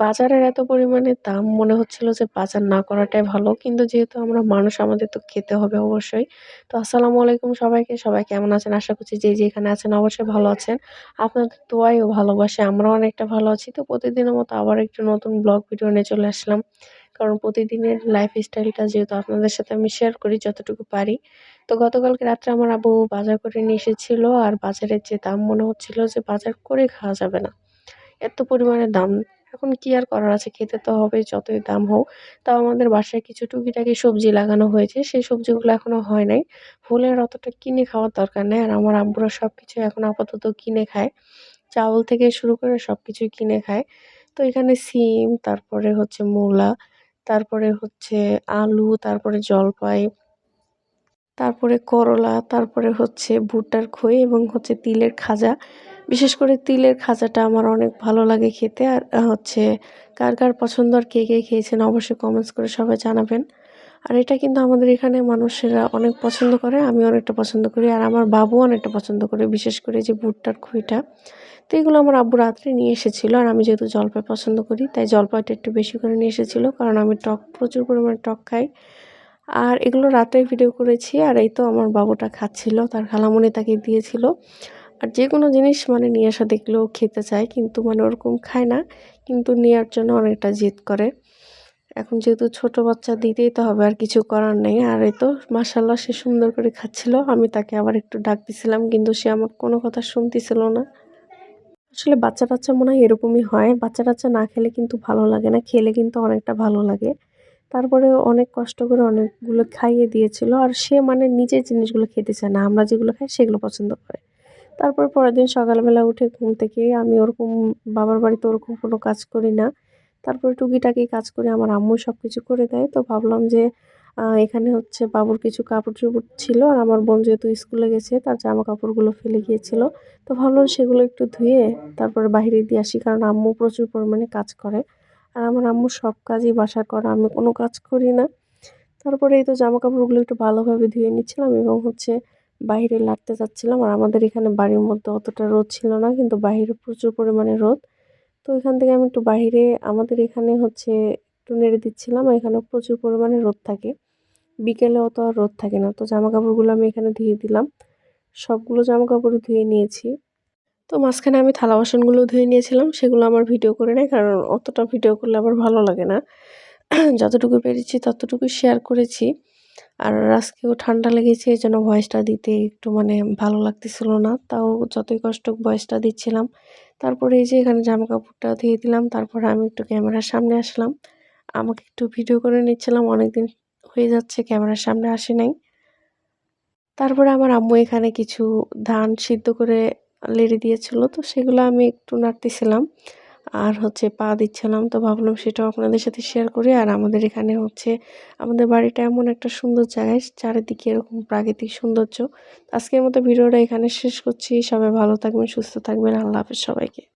বাজারের এত পরিমাণে দাম মনে হচ্ছিল যে বাজার না করাটাই ভালো। কিন্তু যেহেতু আমরা মানুষ, আমাদের তো খেতে হবে অবশ্যই। তো আসসালামু আলাইকুম সবাইকে। সবাই কেমন আছেন? আশা করছি যে যেখানে আছেন অবশ্যই ভালো আছেন। আপনাদের দোয়াই ও ভালোবাসে, আমরাও অনেকটা ভালো আছি। তো প্রতিদিনের মতো আবার একটু নতুন ব্লগ ভিডিও নিয়ে চলে আসলাম। কারণ প্রতিদিনের লাইফ স্টাইলটা যেহেতু আপনাদের সাথে আমি শেয়ার করি যতটুকু পারি। তো গতকালকে রাত্রে আমার আবু বাজার করে নিয়ে এসেছিল আর বাজারের যে দাম মনে হচ্ছিল যে বাজার করে খাওয়া যাবে না। এত পরিমাণে দাম এখন কি আর করার আছে? খেতে তো হবে, যতই দাম হোক। তাও আমাদের বাসায় কিছু টুকিটাকি সবজি লাগানো হয়েছে, সেই সবজিগুলো এখনও হয় নাই। হলে আর অতটা কিনে খাওয়ার দরকার নেই। আর আমার আব্বুরা সব কিছু এখন আপাতত কিনে খায়। চাউল থেকে শুরু করে সব কিছুই কিনে খায়। তো এখানে সিম, তারপরে হচ্ছে মূলা, তারপরে হচ্ছে আলু, তারপরে জলপাই, তারপরে করলা, তারপরে হচ্ছে ভুট্টার খই এবং হচ্ছে তিলের খাজা। বিশেষ করে তিলের খাজাটা আমার অনেক ভালো লাগে খেতে। আর হচ্ছে কার কার পছন্দ আর কে কে খেয়েছেন অবশ্যই কমেন্টস করে সবাই জানাবেন। আর এটা কিন্তু আমাদের এখানে মানুষেরা অনেক পছন্দ করে, আমি অনেকটা পছন্দ করি, আর আমার বাবু অনেকটা পছন্দ করে, বিশেষ করে যে ভুট্টার খইটা। তো এগুলো আমার আব্বু রাত্রে নিয়ে এসেছিল, আর আমি যেহেতু জলপাই পছন্দ করি, তাই জলপাইটা একটু বেশি করে নিয়ে এসেছিল, কারণ আমি টক, প্রচুর পরিমাণে টক খাই। আর এগুলো রাতে ভিডিও করেছি, আর এই তো আমার বাবুটা খাচ্ছিল, তার খালামণি তাকে দিয়েছিল। আর যে কোনো জিনিস মানে নিয়ে আসা দেখলেও খেতে চায়, কিন্তু মানে ওরকম খায় না, কিন্তু নেওয়ার জন্য অনেকটা জেদ করে। এখন যেহেতু ছোট বাচ্চা দিতেই তো হবে, আর কিছু করার নেই। আর এই তো মাসাল্লাহ সে সুন্দর করে খাচ্ছিল, আমি তাকে আবার একটু ডাক দিছিলাম, কিন্তু সে আমার কোনো কথা শুনতেছিল না। আসলে বাচ্চা টাচ্চা মনে হয় এরকমই হয়, বাচ্চা টাচ্চা না খেলে কিন্তু ভালো লাগে না, খেলে কিন্তু অনেকটা ভালো লাগে। তারপরে অনেক কষ্ট করে অনেকগুলো খাইয়ে দিয়েছিল, আর সে মানে নিজের জিনিসগুলো খেতে চায় না, আমরা যেগুলো খাই সেগুলো পছন্দ করে। তারপর পরের দিন সকালবেলা উঠে ঘুম থেকে আমি ওরকম বাবার বাড়িতে ওরকম কোনো কাজ করি না। তারপরে টুকিটাকি কাজ করে আমার আম্মু সব কিছু করে দেয়। তো ভাবলাম যে এখানে হচ্ছে বাবুর কিছু কাপড় চোপড় ছিল আর আমার বোন যেহেতু স্কুলে গেছে তার জামা কাপড়গুলো ফেলে গিয়েছিল। তো ভাবলাম সেগুলো একটু ধুয়ে তারপরে বাহিরে দিয়ে আসি কারণ আম্মু প্রচুর পরিমাণে কাজ করে। আর আমার আম্মু সব কাজই বাসা করা, আমি কোনো কাজ করি না। তারপরে এই তো জামা কাপড়গুলো একটু ভালোভাবে ধুয়ে নিচ্ছিলাম এবং হচ্ছে বাইরে লাগতে চাচ্ছিলাম আর আমাদের এখানে বাড়ির মধ্যে অতটা রোদ ছিল না, কিন্তু বাইরে প্রচুর পরিমাণে রোদ। তো এখান থেকে আমি একটু বাইরে আমাদের এখানে হচ্ছে একটু নেড়ে দিচ্ছিলাম এখানে প্রচুর পরিমাণে রোদ থাকে। বিকেলে অত আর রোদ থাকে না, তো জামা কাপড়গুলো আমি এখানে ধুয়ে দিলাম। সবগুলো জামা কাপড় ধুয়ে নিয়েছি। তো মাঝখানে আমি থালা বাসনগুলো ধুয়ে নিয়েছিলাম, সেগুলো আমার ভিডিও করে নেয়, কারণ অতটা ভিডিও করলে আমার ভালো লাগে না। যতটুকু পেরেছি ততটুকু শেয়ার করেছি। আর আজকেও ঠান্ডা লেগেছে, এই জন্য ভয়েসটা দিতে একটু মানে ভালো লাগতেছিল না। তাও যতই কষ্ট ভয়েসটা দিচ্ছিলাম। তারপরে এই যে এখানে জামা কাপড়টা দিয়ে দিলাম, তারপরে আমি একটু ক্যামেরার সামনে আসলাম। আমাকে একটু ভিডিও করে নিচ্ছিলাম, অনেকদিন হয়ে যাচ্ছে, ক্যামেরার সামনে আসে নাই। তারপরে আমার আম্মু এখানে কিছু ধান সিদ্ধ করে লেড়ে দিয়েছিল, তো সেগুলো আমি একটু নাড়তেছিলাম। আর হচ্ছে পা দিচ্ছিলাম, তো ভাবলাম সেটাও আপনাদের সাথে শেয়ার করি। আর আমাদের এখানে হচ্ছে, আমাদের বাড়িটা এমন একটা সুন্দর জায়গায়, চারিদিকে এরকম প্রাকৃতিক সৌন্দর্য। আজকের মতো ভিডিওটা এখানে শেষ করছি। সবাই ভালো থাকবেন, সুস্থ থাকবেন। আল্লাহ হাফেজ সবাইকে।